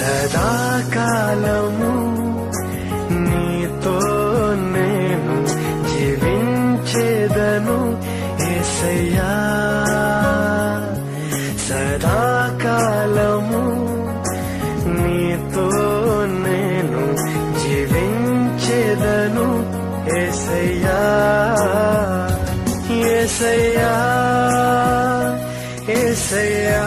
సదాకాలము నీతో నేను జీవించేదను ఏసయ్యా. సదాకాలము నీతో నేను జీవించేదను ఏసయ్యా. ఏసయ్యా ఏసయ్యా.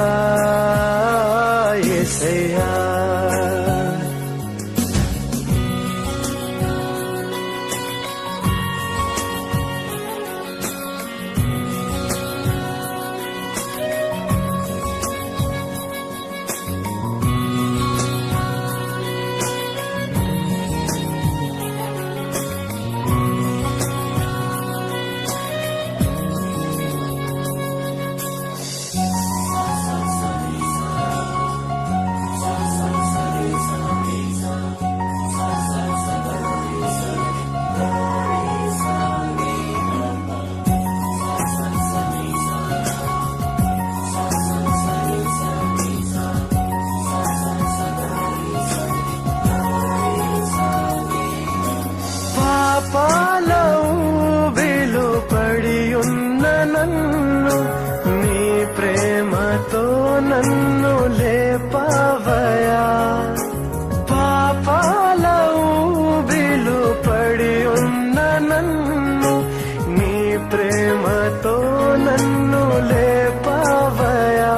ప్రేమతో నన్ను లేపవయా?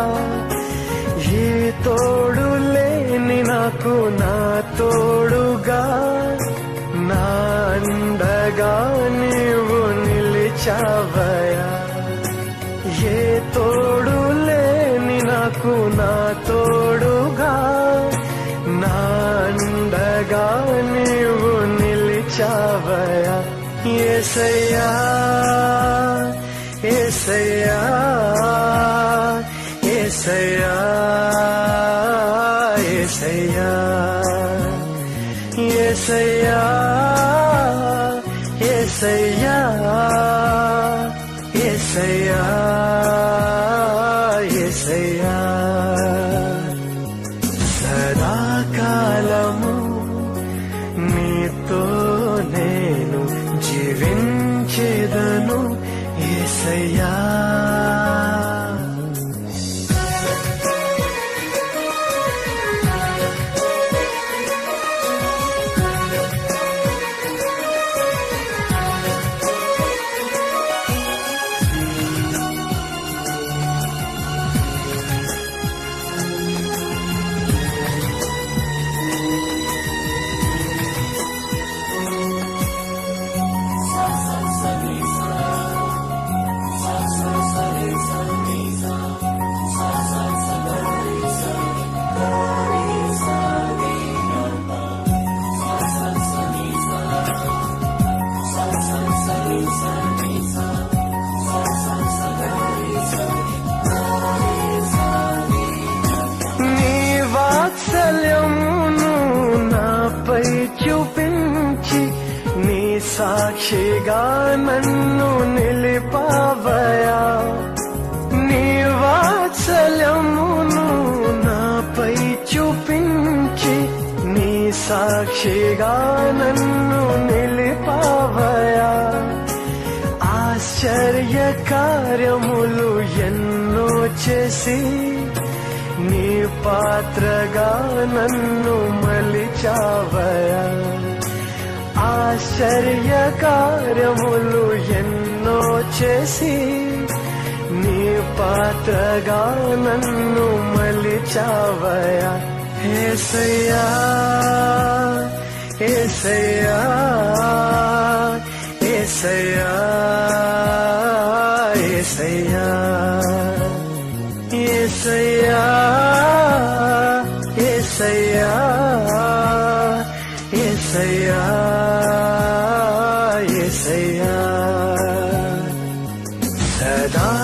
ఈ తోడు లేని నాకు నా తోడుగా నా అండగా నీవు నిలిచావయా? ఏ తోడు లేని నాకు నా తోడుగా నా అండగా నీవు నిలిచావయా? ఏసయ్యా ఏసయ్యా ఏసయ్యా ఏసయ్యా ఏసయ్యా ఏసయ్యా ఏసయ్యా ఏసయ్యా. సదాకాలము 飞扬 సాక్షిగా నన్ను నిలిపావయా నీ వాత్సల్యమును నాపై చూపించి నీ సాక్షిగా నన్ను నిలిపావయా ఆశ్చర్య కార్యములు ఎన్నో చేసి నీ పాత్రగా నన్ను మలిచావయా ఆశ్చర్య కార్యములు ఎన్నో చేసి నీ పాత్రగా నన్ను మలిచావయా. ఏసయ్యా ఏసయ్యా ఏసయ్యా ఏసయ్యా ఏసయ్యా ఏసయ్యా.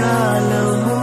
కాలము